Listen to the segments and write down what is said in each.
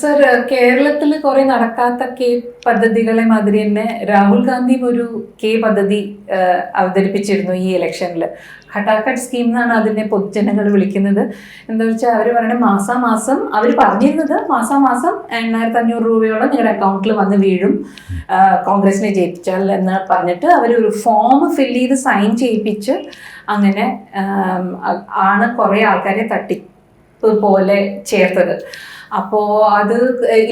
Sir കേരളത്തിൽ കുറെ നടക്കാത്ത കെ പദ്ധതികളെ മാതിരി തന്നെ രാഹുൽ ഗാന്ധിയും ഒരു കെ പദ്ധതി അവതരിപ്പിച്ചിരുന്നു ഈ ഇലക്ഷനിൽ ഹട്ടാക്കട്ട് സ്കീം എന്നാണ് അതിനെ പൊതുജനങ്ങൾ വിളിക്കുന്നത്. എന്താ വെച്ചാൽ അവർ പറയുന്നത് മാസാമാസം അവർ പറഞ്ഞിരുന്നത് മാസാമാസം എണ്ണായിരത്തി അഞ്ഞൂറ് രൂപയോളം നിങ്ങളുടെ അക്കൗണ്ടിൽ വന്ന് വീഴും. കോൺഗ്രസിനെ ജയിപ്പിച്ചാൽ എന്ന് പറഞ്ഞിട്ട് ഒരു ഫോം ഫില്ല് ചെയ്ത് സൈൻ ചെയ്യിപ്പിച്ച് അങ്ങനെ ആണ് കുറേ ആൾക്കാരെ തട്ടിപ്പ് പോലെ ചേർത്തത്. അപ്പോൾ അത്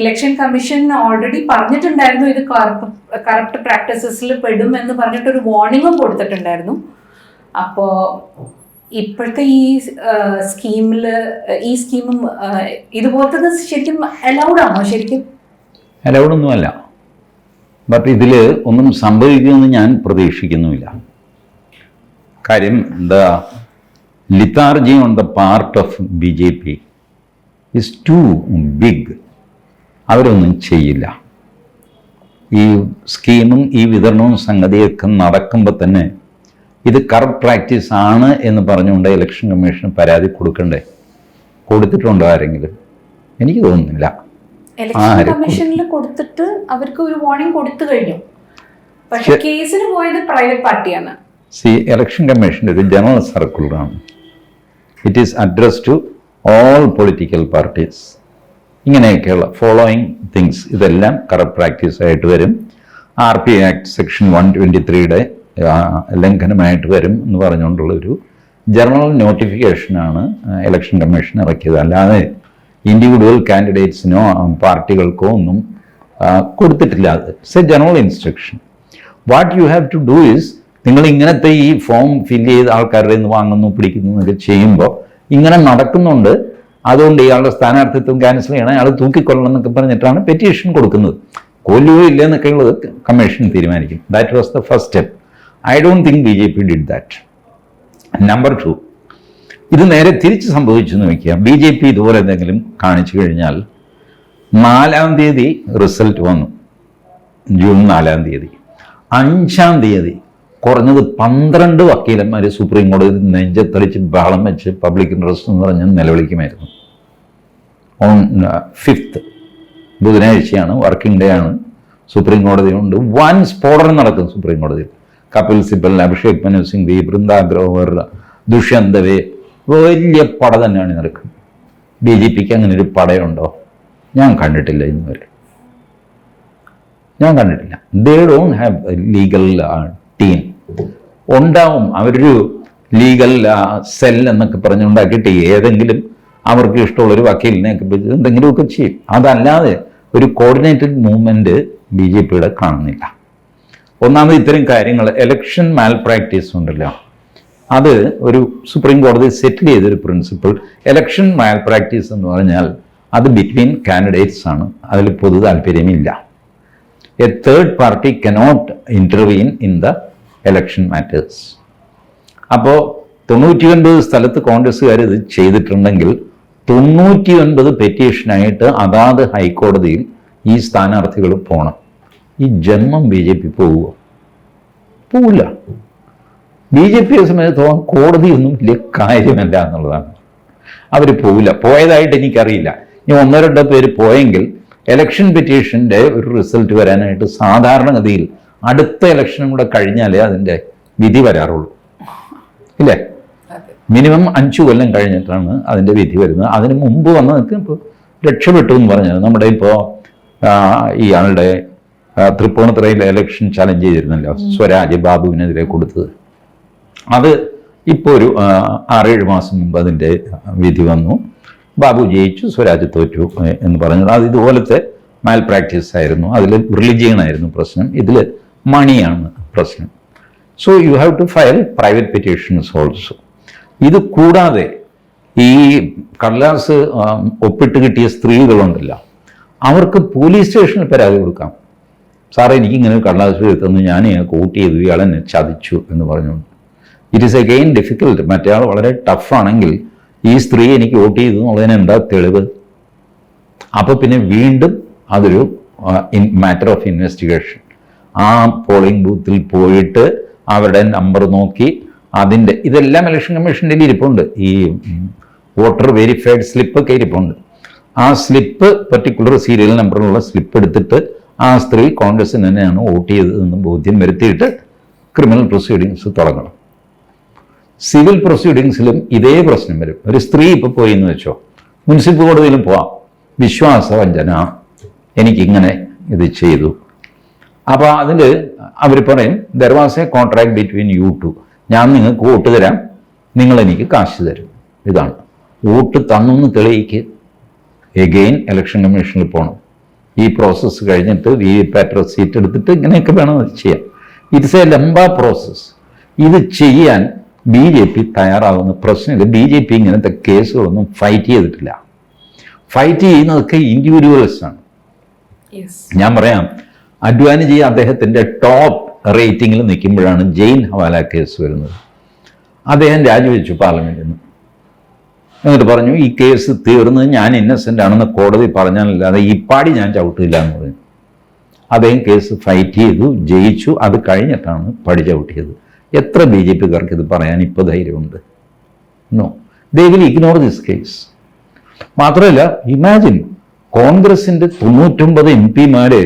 ഇലക്ഷൻ കമ്മീഷൻ ഓൾറെഡി പറഞ്ഞിട്ടുണ്ടായിരുന്നു ഇത് കറപ്റ്റ് പ്രാക്ടീസസിൽ പെടും എന്ന് പറഞ്ഞിട്ട് ഒരു വാർണിംഗും കൊടുത്തിട്ടുണ്ടായിരുന്നു. അപ്പോ ഇപ്പോഴത്തെ ഈ സ്കീമിൽ ഈ സ്കീമും ഇതുപോലത്തത് ശരിക്കും അലൗഡ് ആണോ ശരിക്കും? അലൗഡ് ഒന്നുമല്ല ബട്ട് ഇതിൽ ഒന്നും സംഭവിക്കുമെന്ന് ഞാൻ പ്രതീക്ഷിക്കുന്നുമില്ല. കാര്യം എന്താ lethargy on the part of B J P is too big അവരൊന്നും ചെയ്യില്ല. ഈ സ്കീമും ഈ വിതരണവും സംഗതിയൊക്കെ നടക്കുമ്പോൾ തന്നെ ഇത് കറപ്റ്റ് പ്രാക്ടീസ് ആണ് എന്ന് പറഞ്ഞുകൊണ്ട് ഇലക്ഷൻ കമ്മീഷൻ പരാതി കൊടുക്കണ്ടേ? കൊടുത്തിട്ടുണ്ടോ ആരെങ്കിലും? എനിക്ക് തോന്നുന്നില്ല? കമ്മീഷനിൽ കൊടുത്തിട്ട് അവർക്ക് ഒരു വാർണിംഗ് കൊടുത്തു കഴിഞ്ഞു. പക്ഷേ. കേസിന് പോയത് പ്രൈവറ്റ് പാർട്ടിയാണ്. സി ഇലക്ഷൻ കമ്മീഷന്റെ ഒരു general സർക്കുലറാണ് it is address to all political parties ഇങ്ങനെയൊക്കെയുള്ള ഫോളോയിങ് തിങ്സ് ഇതെല്ലാം കറപ്റ്റ് പ്രാക്ടീസ് ആയിട്ട് വരും. R P act section one twenty ത്രീയുടെ ലംഘനമായിട്ട് വരും എന്ന് പറഞ്ഞുകൊണ്ടുള്ള ഒരു ജനറൽ നോട്ടിഫിക്കേഷനാണ് ഇലക്ഷൻ കമ്മീഷൻ ഇറക്കിയത്. അല്ലാതെ ഇൻഡിവിജ്വൽ കാൻഡിഡേറ്റ്സിനോ പാർട്ടികൾക്കോ ഒന്നും കൊടുത്തിട്ടില്ല. അത് it's a general instruction what you have to do is നിങ്ങൾ ഇങ്ങനത്തെ ഈ ഫോം ഫില്ല് ചെയ്ത് ആൾക്കാരുടെ നിന്ന് വാങ്ങുന്നു പിടിക്കുന്നു എന്നൊക്കെ ചെയ്യുമ്പോൾ ഇങ്ങനെ നടക്കുന്നുണ്ട്. അതുകൊണ്ട് ഇയാളുടെ സ്ഥാനാർത്ഥിത്വം ക്യാൻസൽ ചെയ്യണം. അയാൾ തൂക്കിക്കൊള്ളണം എന്നൊക്കെ പറഞ്ഞിട്ടാണ് പെറ്റീഷൻ കൊടുക്കുന്നത്. കൊല്ലുകയോ ഇല്ല എന്നൊക്കെ ഉള്ളത് കമ്മീഷൻ തീരുമാനിക്കും. That was the first step I don't think B J P did that number two ഇത് നേരെ തിരിച്ച് സംഭവിച്ചു എന്ന് വയ്ക്കുക ബി ജെ പി ഇതുപോലെ എന്തെങ്കിലും കാണിച്ചു കഴിഞ്ഞാൽ നാലാം തീയതി റിസൾട്ട് വന്നു. ജൂൺ നാലാം തീയതി. അഞ്ചാം തീയതി കുറഞ്ഞത് പന്ത്രണ്ട് വക്കീലന്മാർ സുപ്രീം കോടതി നെഞ്ചത്തടിച്ച് ബഹളം വെച്ച് പബ്ലിക് ഇൻട്രസ്റ്റ് എന്ന് പറഞ്ഞ് നിലവിളിക്കുമായിരുന്നു. ഓൺ ഫിഫ്ത്ത് ബുധനാഴ്ചയാണ് വർക്കിംഗ് ഡേ ആണ്. സുപ്രീം കോടതി കൊണ്ട് വൻ സ്ഫോടനം നടക്കും സുപ്രീം കോടതിയിൽ. കപിൽ സിബൽ അഭിഷേക് മനു സിംഗ്വി ബൃന്ദ ഗ്രോവർ ദുഷ്യന്തവേ വലിയ പട തന്നെയാണ് നടക്കുന്നത്. ബി ജെ പിക്ക് അങ്ങനെ ഒരു പടയുണ്ടോ? ഞാൻ കണ്ടിട്ടില്ല ഇന്നുവരെ. ഞാൻ കണ്ടിട്ടില്ല. They don't have legal team ഉണ്ടാവും. അവരൊരു ലീഗൽ സെൽ എന്നൊക്കെ പറഞ്ഞുണ്ടാക്കിയിട്ട് ഏതെങ്കിലും അവർക്ക് ഇഷ്ടമുള്ളൊരു വക്കീലിനെയൊക്കെ എന്തെങ്കിലുമൊക്കെ ചെയ്യും. അതല്ലാതെ ഒരു കോർഡിനേറ്റഡ് മൂവ്മെന്റ് ബി ജെ പിയുടെ കാണുന്നില്ല. ഒന്നാമത് ഇത്തരം കാര്യങ്ങൾ എലക്ഷൻ മാൽ പ്രാക്ടീസ് ഉണ്ടല്ലോ. അത് ഒരു സുപ്രീം കോടതി സെറ്റിൽ ചെയ്തൊരു പ്രിൻസിപ്പിൾ എലക്ഷൻ മാൽ പ്രാക്ടീസ് എന്ന് പറഞ്ഞാൽ അത് ബിറ്റ്വീൻ കാൻഡിഡേറ്റ്സ് ആണ്. അതിൽ പൊതു താല്പര്യമില്ല. A third party cannot intervene in the election matters അപ്പോൾ തൊണ്ണൂറ്റി ഒൻപത് സ്ഥലത്ത് കോൺഗ്രസ്സുകാർ ഇത് ചെയ്തിട്ടുണ്ടെങ്കിൽ തൊണ്ണൂറ്റി ഒൻപത് പെറ്റീഷനായിട്ട് അതാത് ഹൈക്കോടതിയിൽ ഈ സ്ഥാനാർത്ഥികൾ പോകണം ഈ ജന്മം ബി ജെ പി പോവുമോ പോവില്ല. ബി ജെ പിയെ സംബന്ധിച്ചിടത്തോളം കോടതിയൊന്നും വലിയ കാര്യമല്ല എന്നുള്ളതാണ്. അവർ പോവില്ല. പോയതായിട്ട് എനിക്കറിയില്ല. ഇനി ഒന്നോ രണ്ടോ പേര് പോയെങ്കിൽ ഇലക്ഷൻ പെറ്റീഷന്റെ ഒരു റിസൾട്ട് വരാനായിട്ട് സാധാരണഗതിയിൽ അടുത്ത ഇലക്ഷനും കൂടെ കഴിഞ്ഞാലേ അതിന്റെ വിധി വരാറുള്ളൂ. ഇല്ലേ? മിനിമം അഞ്ചു കൊല്ലം കഴിഞ്ഞിട്ടാണ് അതിന്റെ വിധി വരുന്നത്. അതിന് മുമ്പ് വന്ന് ഇപ്പോൾ രക്ഷപ്പെട്ടു എന്ന് പറഞ്ഞത് നമ്മുടെ ഇപ്പോൾ ഇയാളുടെ ആ, തൃപ്പൂണിത്തുറയിൽ ഇലക്ഷൻ ചലഞ്ച് ചെയ്തിരുന്നല്ലോ സ്വരാജ് ബാബുവിനെതിരെ കൊടുത്തത്. അത് ഇപ്പോൾ ഒരു ആറേഴ് മാസം മുമ്പ് അതിന്റെ വിധി വന്നു. ബാബു ജയിച്ചു സ്വരാജ് തോറ്റു എന്ന് പറഞ്ഞത്. അത് ഇതുപോലത്തെ മാൽ പ്രാക്ടീസ് ആയിരുന്നു. അതിൽ റിലിജിയൻ ആയിരുന്നു പ്രശ്നം. ഇതിൽ മണിയാണ് പ്രശ്നം. So you have to file private petitions also ഇത് കൂടാതെ ഈ കടലാസ് ഒപ്പിട്ട് കിട്ടിയ സ്ത്രീകളുണ്ടല്ലോ. അവർക്ക് പോലീസ് സ്റ്റേഷനിൽ പരാതി കൊടുക്കാം. സാറേ എനിക്കിങ്ങനെ കടലാസ് എഴുത്തുന്നു ഞാൻ കോട്ട് ചെയ്തു ഇയാളെന്നെ ചതിച്ചു എന്ന് പറഞ്ഞുകൊണ്ട്. ഇറ്റ് ഈസ് അഗെയിൻ ഡിഫിക്കൽട്ട് മറ്റേ വളരെ ടഫാണെങ്കിൽ ഈ സ്ത്രീ എനിക്ക് വോട്ട് ചെയ്തു എന്നുള്ളതിന് എന്താ തെളിവ്? അപ്പോൾ പിന്നെ വീണ്ടും അതൊരു മാറ്റർ ഓഫ് ഇൻവെസ്റ്റിഗേഷൻ ആ പോളിംഗ് ബൂത്തിൽ പോയിട്ട് അവരുടെ നമ്പർ നോക്കി അതിന്റെ ഇതെല്ലാം ഇലക്ഷൻ കമ്മീഷന്റെ ഇരിപ്പുണ്ട്. ഈ വോട്ടർ വെരിഫൈഡ് സ്ലിപ്പൊക്കെ ഇരിപ്പുണ്ട്. ആ സ്ലിപ്പ് പർട്ടിക്കുലർ സീരിയൽ നമ്പറിലുള്ള സ്ലിപ്പ് എടുത്തിട്ട് ആ സ്ത്രീ കോൺഗ്രസ്സിന് തന്നെയാണ് വോട്ട് ചെയ്തതെന്ന് ബോധ്യം വരുത്തിയിട്ട് ക്രിമിനൽ പ്രൊസീഡിങ്സ് തുടങ്ങണം. സിവിൽ പ്രൊസീഡിങ്സിലും ഇതേ പ്രശ്നം വരും. ഒരു സ്ത്രീ ഇപ്പോൾ പോയി എന്ന് വെച്ചോ. മുനിസിപ്പൽ കോടതിയിലും പോവാം. വിശ്വാസവഞ്ചന. എനിക്കിങ്ങനെ ഇത് ചെയ്തു. അപ്പോൾ അതിൽ അവർ പറയും there was a contract between you two ഞാൻ നിങ്ങൾക്ക് വോട്ട് തരാം. നിങ്ങൾ എനിക്ക് കാശ് തരും. ഇതാണ്. വോട്ട് തന്നു എന്ന് തെളിയിക്ക്. എഗെയിൻ ഇലക്ഷൻ കമ്മീഷനിൽ പോകണം ഈ പ്രോസസ്സ് കഴിഞ്ഞിട്ട് വി വി പാറ്റ് എടുത്തിട്ട് ഇങ്ങനെയൊക്കെ വേണം ചെയ്യാം ഇറ്റ്സ് എ ലംബ പ്രോസസ്സ് ഇത് ചെയ്യാൻ ബി ജെ പി തയ്യാറാകുന്ന പ്രശ്നമില്ല. ബി ജെ പി ഇങ്ങനത്തെ കേസുകളൊന്നും ഫൈറ്റ് ചെയ്തിട്ടില്ല. ഫൈറ്റ് ചെയ്യുന്നതൊക്കെ ഇൻഡിവിജ്വൽസ് ആണ്. ഞാൻ പറയാം അഡ്വാനിജി അദ്ദേഹത്തിന്റെ ടോപ്പ് റേറ്റിംഗിൽ നിൽക്കുമ്പോഴാണ് ജെയിൻ ഹവാല കേസ് വരുന്നത്. അദ്ദേഹം രാജിവെച്ചു പാർലമെന്റിൽ നിന്ന് എന്നിട്ട് പറഞ്ഞു ഈ കേസ് തീർന്ന് ഞാൻ ഇന്നസെന്റ് ആണെന്ന് കോടതി പറഞ്ഞാലല്ലാതെ ഈ പാടി ഞാൻ ചവിട്ടില്ല എന്ന് പറഞ്ഞു. അദ്ദേഹം കേസ് ഫൈറ്റ് ചെയ്തു ജയിച്ചു. അത് കഴിഞ്ഞിട്ടാണ് പടി ചവിട്ടിയത്. എത്ര ബി ജെ പിക്കാർക്ക് ഇത് പറയാൻ ഇപ്പോൾ ധൈര്യമുണ്ട്? No they will ignore this case മാത്രമല്ല ഇമാജിൻ കോൺഗ്രസിന്റെ തൊണ്ണൂറ്റൊമ്പത് എം പിമാരെ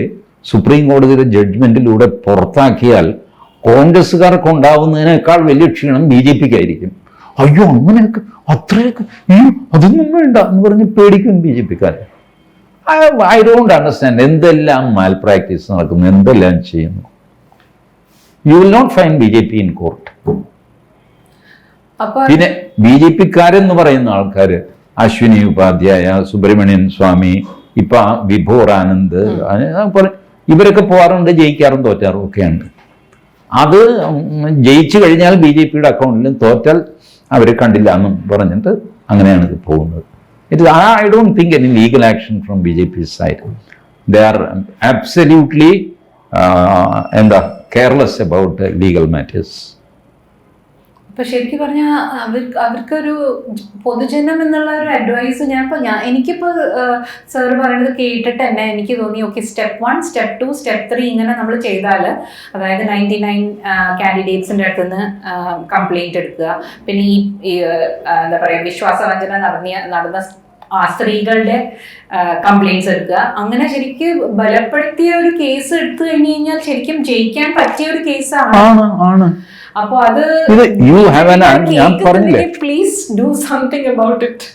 സുപ്രീം കോടതിയുടെ ജഡ്ജ്മെന്റിലൂടെ പുറത്താക്കിയാൽ കോൺഗ്രസ്സുകാർക്ക് ഉണ്ടാവുന്നതിനേക്കാൾ വലിയ ക്ഷീണം ബി ജെ പിക്ക് ആയിരിക്കും അയ്യോ അങ്ങനെയൊക്കെ അത്രയൊക്കെ ഈ അതൊന്നും വേണ്ട എന്ന് പറഞ്ഞ് പേടിക്കും ബി ജെ പിക്കാർ. ഐ ഡോണ്ട് അണ്ടർസ്റ്റാൻഡ് എന്തെല്ലാം മാൽ പ്രാക്ടീസ് നടക്കുന്നു? എന്തെല്ലാം ചെയ്യുന്നു? You will not fine B J P in court പിന്നെ ബി ജെ പിക്കാരെന്ന് പറയുന്ന ആൾക്കാർ അശ്വിനി ഉപാധ്യായ സുബ്രഹ്മണ്യൻ സ്വാമി ഇപ്പൊ വിഭോർ ആനന്ദ് ഇവരൊക്കെ പോകാറുണ്ട് ജയിക്കാറും തോറ്റാറും ഒക്കെയുണ്ട്. അത് ജയിച്ചു കഴിഞ്ഞാൽ ബി ജെ പിയുടെ അക്കൗണ്ടിലും തോറ്റാൽ അവർ കണ്ടില്ല എന്നും പറഞ്ഞിട്ട് അങ്ങനെയാണ് ഇത് പോകുന്നത്. It I don't think any legal action from B J P side they are absolutely എന്താ കെയർലെസ് അബൌട്ട് ലീഗൽ മാറ്റേഴ്സ് അപ്പൊ ശരിക്കും പറഞ്ഞാൽ അവർ അവർക്കൊരു പൊതുജനം എന്നുള്ള ഒരു അഡ്വൈസ് ഇപ്പൊ ഞാൻ എനിക്കിപ്പോ സാർ പറയുന്നത് കേട്ടിട്ട് തന്നെ എനിക്ക് തോന്നി okay step one step two step three ഇങ്ങനെ നമ്മൾ ചെയ്താൽ അതായത് നയന്റി നയൻ കാൻഡിഡേറ്റ്സിന്റെ അടുത്ത് നിന്ന് കംപ്ലൈന്റ് എടുക്കുക. പിന്നെ ഈ എന്താ പറയാ വിശ്വാസവഞ്ചന നടന്നിയ നടന്ന ആ സ്ത്രീകളുടെ കംപ്ലൈൻസ് എടുക്കുക. അങ്ങനെ ശരിക്കും ബലപ്പെടുത്തിയ ഒരു കേസ് എടുത്തു കഴിഞ്ഞു കഴിഞ്ഞാൽ ശരിക്കും ജയിക്കാൻ പറ്റിയ ഒരു കേസാണ് അപ്പൊ അത് യു ഹാവ് ഞാൻ പറഞ്ഞില്ലേ? Please do something about it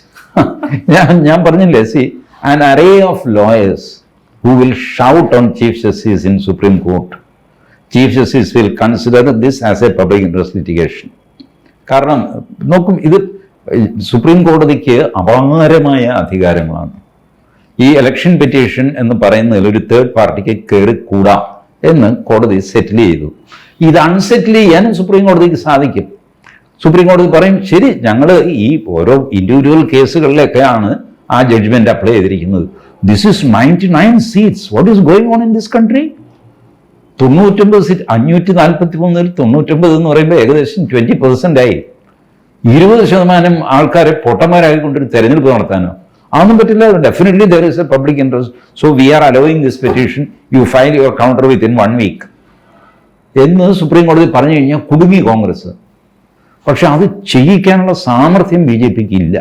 ഞാൻ ഞാൻ പറഞ്ഞില്ലേ? See an array of lawyers who will shout on chief justice in supreme court chief justice will consider this as a public interest litigation കാരണം നോക്കും ഇത് supreme കോടതിക്ക് അപാരമായ അധികാരങ്ങളാണ്. ഈ ഇലക്ഷൻ പെറ്റീഷൻ എന്ന് പറയുന്നതിൽ ഒരു തേർഡ് പാർട്ടിക്ക് കയറി കൂടാ എന്ന് കോടതി സെറ്റിൽ ചെയ്തു. ഇത് അൺസെറ്റിൽ ചെയ്യാൻ സുപ്രീം കോടതിക്ക് സാധിക്കും. സുപ്രീം കോടതി പറയും ശരി ഞങ്ങൾ ഈ ഓരോ ഇൻഡിവിജ്വൽ കേസുകളിലൊക്കെയാണ് ആ ജഡ്ജ്മെന്റ് അപ്ലൈ ചെയ്തിരിക്കുന്നത്. This is ninety nine seats what is going on in this country തൊണ്ണൂറ്റൊമ്പത് സീറ്റ് അഞ്ഞൂറ്റി നാൽപ്പത്തി മൂന്നിൽ തൊണ്ണൂറ്റൊമ്പത് എന്ന് പറയുമ്പോൾ ഏകദേശം ട്വന്റി പെർസെന്റ് ആയി. ഇരുപത് ശതമാനം ആൾക്കാരെ പൊട്ടന്മാരായിക്കൊണ്ടൊരു തെരഞ്ഞെടുപ്പ് നടത്താനോ? അതൊന്നും പറ്റില്ല. Definitely there is a public interest so we are allowing this petition you file your counter within one week എന്ന് സുപ്രീം കോടതി പറഞ്ഞു കഴിഞ്ഞാൽ കുടുങ്ങി കോൺഗ്രസ്. പക്ഷെ അത് ചെയ്യിക്കാനുള്ള സാമർഥ്യം ബി ജെ പിക്ക് ഇല്ല.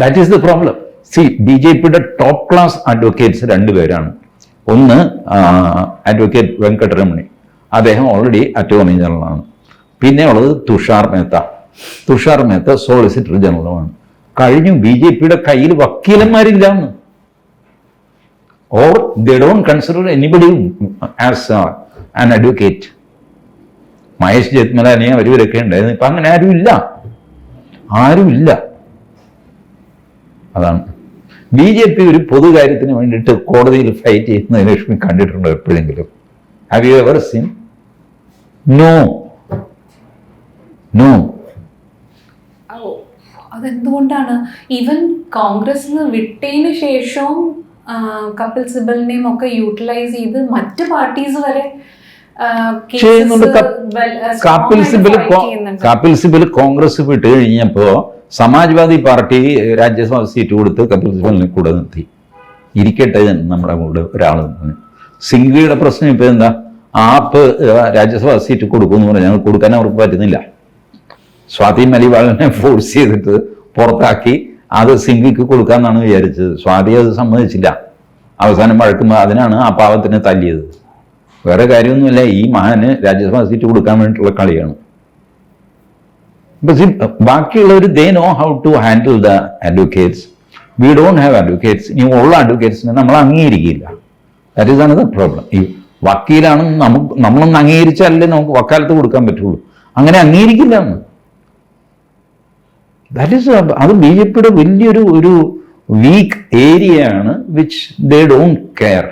That is the problem see B J പിയുടെ ടോപ്പ് ക്ലാസ് അഡ്വക്കേറ്റ്സ് രണ്ടുപേരാണ്. ഒന്ന് അഡ്വക്കേറ്റ് വെങ്കട്ടരമണി. അദ്ദേഹം ഓൾറെഡി അറ്റോർണി ജനറലാണ് പിന്നെ ഉള്ളത് തുഷാർ മേത്ത. തുഷാർ മേത്ത സോളിസിറ്റർ ജനറലുമാണ്. കഴിഞ്ഞു ബി ജെ പിയുടെ കയ്യിൽ വക്കീലന്മാരില്ല or they don't consider anybody as an advocate Mahesh Jethmalani അവരവരൊക്കെ ഉണ്ടായിരുന്നു. ഇപ്പൊ അങ്ങനെ ആരുമില്ല ആരുമില്ല അതാണ്. ബി ജെ പി ഒരു പൊതുകാര്യത്തിന് വേണ്ടിയിട്ട് കോടതിയിൽ ഫൈറ്റ് ചെയ്യുന്ന ലക്ഷ്മി കണ്ടിട്ടുണ്ടോ എപ്പോഴെങ്കിലും? Have you ever seen no no അതെന്തുകൊണ്ടാണ്? ഈവൻ കോൺഗ്രസ് വിട്ടതിന് ശേഷവും കപിൽ സിബലിനെയും ഒക്കെ യൂട്ടിലൈസ് ചെയ്ത് മറ്റു പാർട്ടീസ് വരെ കപിൽ സിബൽ കപിൽ സിബൽ കോൺഗ്രസ് വിട്ട് കഴിഞ്ഞപ്പോ സമാജ്വാദി പാർട്ടി രാജ്യസഭ സീറ്റ് കൊടുത്ത് കപിൽ സിബലിനെ കൂടെ നിർത്തി. ഇരിക്കട്ടെ നമ്മുടെ കൂടെ ഒരാൾ സിംഗ്വിയുടെ പ്രശ്നം ഇപ്പൊ എന്താ? ആപ്പ് രാജ്യസഭ സീറ്റ് കൊടുക്കുമെന്ന് പറഞ്ഞാൽ കൊടുക്കാൻ അവർക്ക് പറ്റുന്നില്ല. സ്വാതി മലിവാളിനെ ഫോഴ്സ് ചെയ്തിട്ട് പുറത്താക്കി അത് സിംഗിക്ക് കൊടുക്കാന്നാണ് വിചാരിച്ചത്. സ്വാതി അത് സമ്മതിച്ചില്ല. അവസാനം വഴക്കുമ്പോൾ അതിനാണ് ആ പാവത്തിനെ തല്ലിയത്. വേറെ കാര്യമൊന്നുമില്ല. ഈ മഹാന് രാജ്യസഭാ സീറ്റ് കൊടുക്കാൻ വേണ്ടിയിട്ടുള്ള കളിയാണ്. ബാക്കിയുള്ളവർ they know how to handle the advocates we don't have advocates ഇനി ഉള്ള അഡ്വക്കേറ്റ്സിനെ നമ്മൾ അംഗീകരിക്കില്ല. ദാറ്റ് ഈസ് അനദർ പ്രോബ്ലം ഈ വക്കീലാണെന്ന് നമുക്ക് നമ്മളൊന്ന് അംഗീകരിച്ചാലേ നമുക്ക് വക്കാലത്ത് കൊടുക്കാൻ പറ്റുള്ളൂ. അങ്ങനെ അംഗീകരിക്കില്ല എന്ന്. ദാറ്റ് ഈസ് അത് ബി ജെ പിയുടെ വലിയൊരു ഒരു വീക്ക് ഏരിയ ആണ് which they don't care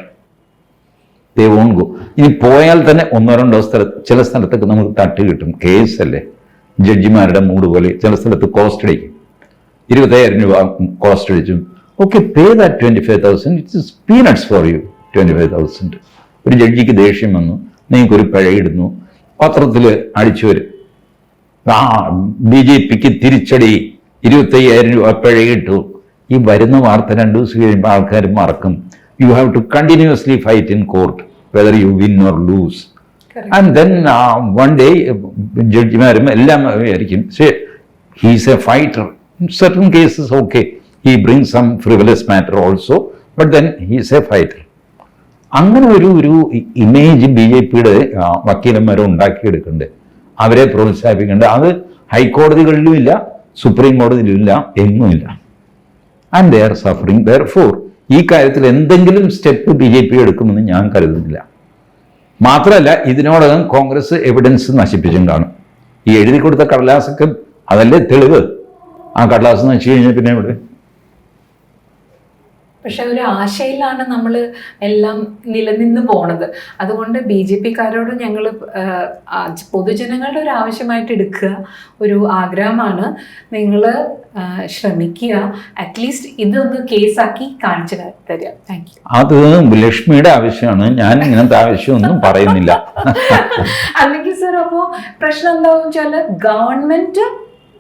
they won't go ഇനി പോയാൽ തന്നെ ഒന്നോ രണ്ടോ സ്ഥല ചില സ്ഥലത്തൊക്കെ നമുക്ക് തട്ട് കിട്ടും. കേസ് അല്ലേ? ജഡ്ജിമാരുടെ മൂഡ് പോലെ ചില സ്ഥലത്ത് കോസ്റ്റ് അടിക്കും. ഇരുപത്തയ്യായിരം രൂപ കോസ്റ്റ് അടിച്ചു. Okay pay that twenty five thousand it's peanuts for you twenty five thousand ഒരു ജഡ്ജിക്ക് ദേഷ്യം വന്നു. നിങ്ങൾക്കൊരു പിഴയിടുന്നു പത്രത്തിൽ അടിച്ചു വരും. ബി ജെ പിക്ക് തിരിച്ചടി. ഇരുപത്തയ്യായിരം രൂപ പിഴയിട്ടു ഈ വരുന്ന വാർത്ത രണ്ടു ദിവസം കഴിയുമ്പോൾ ആൾക്കാർ മറക്കും. You have to continuously fight in court whether you win or lose and then one day ജഡ്ജിമാരും എല്ലാം വിചാരിക്കും he's a fighter certain cases okay he bring some frivolous matter also but then he's a fighter അങ്ങനെ ഒരു ഒരു image B J പിയുടെ വക്കീലന്മാരും ഉണ്ടാക്കിയെടുക്കുന്നുണ്ട്. അവരെ പ്രോത്സാഹിപ്പിക്കേണ്ടത് അത് ഹൈക്കോടതികളിലും ഇല്ല supreme കോടതിയിലും ഇല്ല എങ്ങുമില്ല and they are suffering therefore ഈ കാര്യത്തിൽ എന്തെങ്കിലും സ്റ്റെപ്പ് ബി ജെ പി എടുക്കുമെന്ന് ഞാൻ കരുതുന്നില്ല. മാത്രമല്ല ഇതിനോടകം കോൺഗ്രസ് എവിഡൻസ് നശിപ്പിച്ചും കാണും ഈ എഴുതി കൊടുത്ത കടലാസൊക്കെ അതല്ലേ തെളിവ്? ആ കടലാസ് നശിച്ചു കഴിഞ്ഞാൽ പിന്നെ ഇവിടെ പക്ഷെ ഒരു ആശയിലാണ് നമ്മൾ എല്ലാം നിലനിന്ന് പോണത്. അതുകൊണ്ട് ബി ജെ പിക്കാരോട് ഞങ്ങൾ പൊതുജനങ്ങളുടെ ഒരു ആവശ്യമായിട്ട് എടുക്കുക ഒരു ആഗ്രഹമാണ്. നിങ്ങൾ ശ്രമിക്കുക. അറ്റ്ലീസ്റ്റ് ഇതൊന്ന് കേസാക്കി കാണിച്ചു തരിക താങ്ക് യു അത് ലക്ഷ്മിയുടെ ആവശ്യമാണ്. ഞാൻ ഇങ്ങനത്തെ ആവശ്യമൊന്നും പറയുന്നില്ല. അല്ലെങ്കിൽ സർ അപ്പോൾ പ്രശ്നം എന്താണെന്ന് വെച്ചാൽ ഗവൺമെന്റ്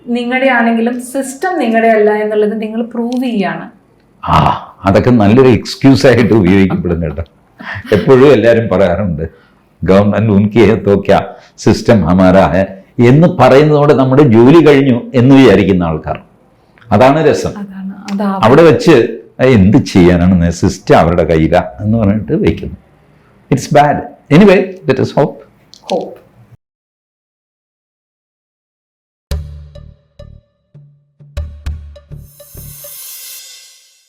നിങ്ങളുടെ ആണെങ്കിലും സിസ്റ്റം നിങ്ങളുടെ അല്ല എന്നുള്ളത് നിങ്ങൾ പ്രൂവ് ചെയ്യാണ്. ആ. അതൊക്കെ നല്ലൊരു എക്സ്ക്യൂസ് ആയിട്ട് ഉപയോഗിക്കപ്പെടും കേട്ടോ. എപ്പോഴും എല്ലാവരും പറയാറുണ്ട് ഗവൺമെന്റ് ഉൻകി ഹെ തോ സിസ്റ്റം ഹമാരായ എന്ന് പറയുന്നതോടെ നമ്മുടെ ജോലി കഴിഞ്ഞു എന്ന് വിചാരിക്കുന്ന ആൾക്കാർ. അതാണ് രസം. അവിടെ വെച്ച് എന്ത് ചെയ്യാനാണ് സിസ്റ്റം അവരുടെ കയ്യിലാണ് എന്ന് പറഞ്ഞിട്ട് വയ്ക്കുന്നു ഇറ്റ്സ് ബാഡ് എനിവേ ദോപ്പ് hope. ഹോപ്പ്